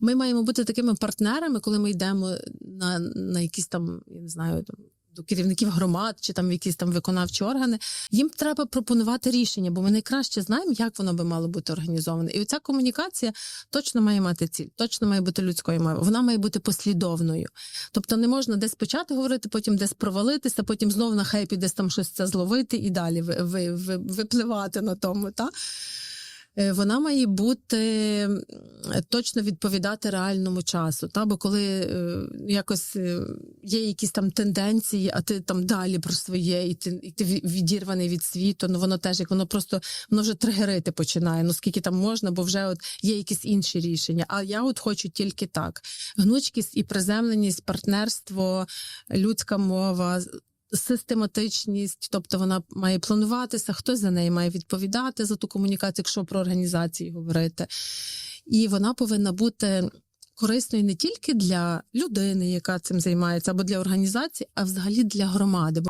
Ми маємо бути такими партнерами, коли ми йдемо на, на якісь там, я не знаю, там, до керівників громад чи там якісь там виконавчі органи. Їм треба пропонувати рішення, бо ми найкраще знаємо, як воно би мало бути організоване. І оця комунікація точно має мати ціль, точно має бути людською мовою. Вона має бути послідовною. Тобто не можна десь почати говорити, потім десь провалитися, потім знов на хейпі десь там щось це зловити і далі ви, ви, ви, випливати на тому. Та? Е, Вона має бути точно відповідати реальному часу. Та? Бо коли е, якось е, є якісь там тенденції, а ти там далі про своє, і ти, і ти відірваний від світу, ну воно теж як воно просто воно вже тригерити починає. Ну скільки там можна, бо вже от є якісь інші рішення. А я от хочу тільки так: гнучкість і приземленість, партнерство, людська мова. Систематичність, тобто вона має плануватися, хтось за неї має відповідати за ту комунікацію, якщо про організації говорити. І вона повинна бути корисною не тільки для людини, яка цим займається, або для організації, а взагалі для громади.